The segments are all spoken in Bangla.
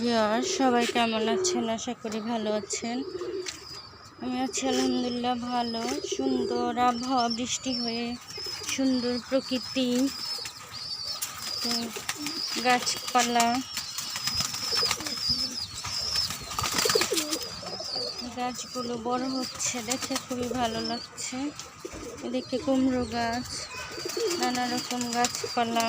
ভিউয়ার সবাই কেমন আছেন? আশা করি ভালো আছেন। আমি আছি আলহামদুলিল্লাহ ভালো। সুন্দর আবহাওয়া, বৃষ্টি হয়ে সুন্দর প্রকৃতি। গাছপালা। গাছগুলো বড় হচ্ছে, দেখে খুবই ভালো লাগছে। এদিকে কুমড়ো গাছ, নানা রকম গাছপালা।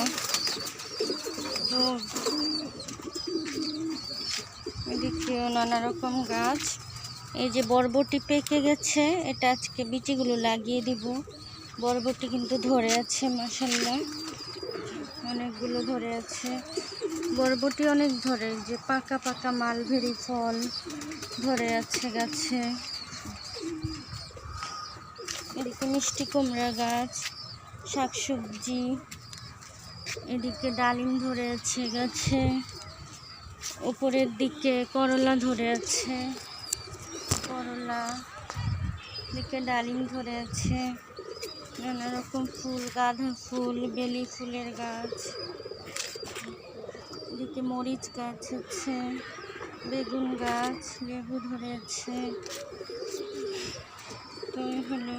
এদিকেও নানা রকম গাছ। এই যে বরবটি পেকে গেছে, এটা আজকে বিচিগুলো লাগিয়ে দিব। বরবটি কিন্তু ধরে আছে মাসাল্লাহ অনেকগুলো ধরে আছে। বরবটি অনেক ধরে যে পাকা পাকা মালভেরি ফল ধরে আছে গাছে। এদিকে মিষ্টি কুমড়া গাছ, শাকসবজি, এদিকে ডালিম ধরে আছে গাছে। উপরের দিকে করলা ধরে আছে। করলা দিকে ডালিম ধরে আছে। নানা রকম ফুল, গাঁদা ফুল, বেলি ফুলের গাছ। দিকে মরিচ গাছ আছে, বেগুন গাছ, লেবু ধরে আছে। তো হলো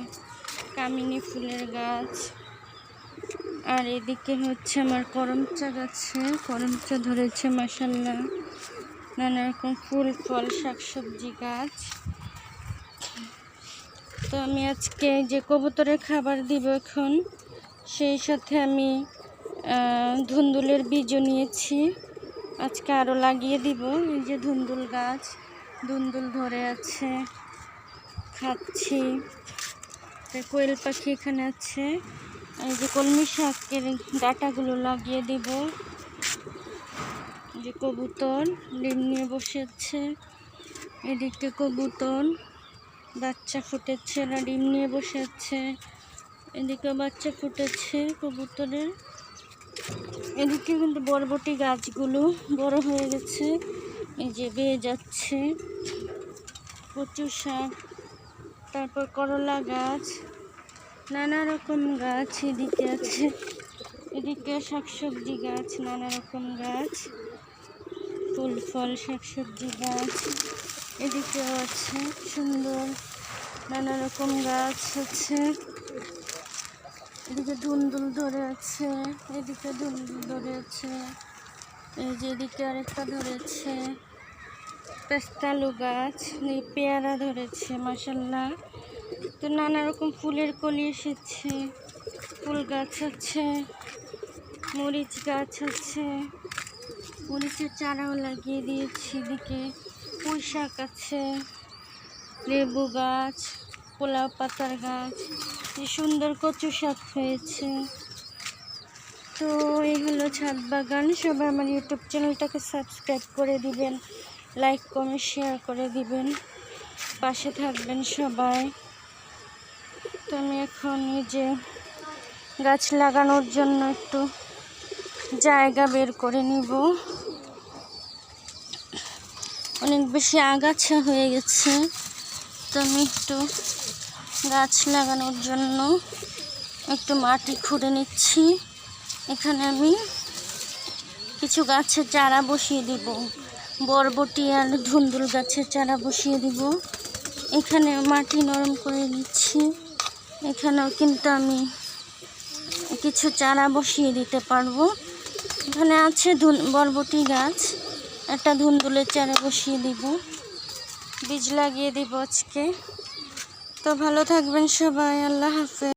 কামিনী ফুলের গাছ। আর এদিকে হচ্ছে আমার করমচা গাছে করমচা ধরেছে মাসাল্লাহ নানা রকম ফুল, ফল, শাকসবজি গাছ। তো আমি আজকে যে কবুতরের খাবার দিব এখন, সেই সাথে আমি ধুন্দুলের বীজও নিয়েছি। আজকে আরও লাগিয়ে দিব, এই যে ধুন্দুল গাছ। ধুন্দুল ধরে আছে, খাচ্ছি। কোয়েল পাখি এখানে আছে। এই যে কলমি শাকের ডাটাগুলো লাগিয়ে দিব। যে কবুতর, ডিম নিয়ে বসে আছে এদিকে কবুতর, বাচ্চা ফুটেছে না ডিম নিয়ে বসে আছে এদিকে বাচ্চা ফুটেছে কবুতরের। এদিকে কিন্তু বরবটি গাছগুলো বড় হয়ে গেছে। এই যে বেয়ে যাচ্ছে। কচু শাক, তারপর করলা গাছ। নানা রকম গাছ এদিকে আছে। এদিকে শাকসবজি গাছ, নানা রকম গাছ। ফুল, ফল, শাকসবজি গাছ। এদিকেও আছে, সুন্দর। নানা রকম গাছ আছে। এদিকে ধুন্দুল ধরে আছে, এদিকে ধুন্দুল ধরে আছে। এই যে এদিকে আরেকটা ধরেছে। পেস্তালু গাছ পেয়ারা ধরেছে মাসাল্লাহ তো নানা রকম ফুলের কলি এসেছে, ফুল গাছ আছে, মরিচ গাছ আছে, মরিচের চারাও লাগিয়ে দিয়েছি এদিকে। পুঁই শাক আছে, লেবু গাছ, পোলাও পাতার গাছ কি সুন্দর কচু শাক হয়েছে। তো এই হলো ছাদ বাগান, সবাই আমার ইউটিউব চ্যানেলটাকে সাবস্ক্রাইব করে দিবেন, লাইক, কমেন্ট শেয়ার করে দিবেন। পাশে থাকবেন সবাই। আমি এখন যে গাছ লাগানোর জন্য একটু জায়গা বের করে নিব। অনেক বেশি আগাছা হয়ে গেছে, তো আমি একটু গাছ লাগানোর জন্য একটু মাটি খুঁড়ে নিচ্ছি। এখানে আমি কিছু গাছের চারা বসিয়ে দিব, বরবটি আর ধুন্দুল গাছের চারা বসিয়ে দিব। এখানে মাটি নরম করে নিচ্ছি। এখানেও কিন্তু আমি কিছু চারা বসিয়ে দিতে পারব। এখানে আছে ধুন, বরবটি গাছ। একটা ধুন্দুলের চারা বসিয়ে দিব। বীজ লাগিয়ে দিব আজকে। তো ভালো থাকবেন সবাই, আল্লাহ হাফেজ।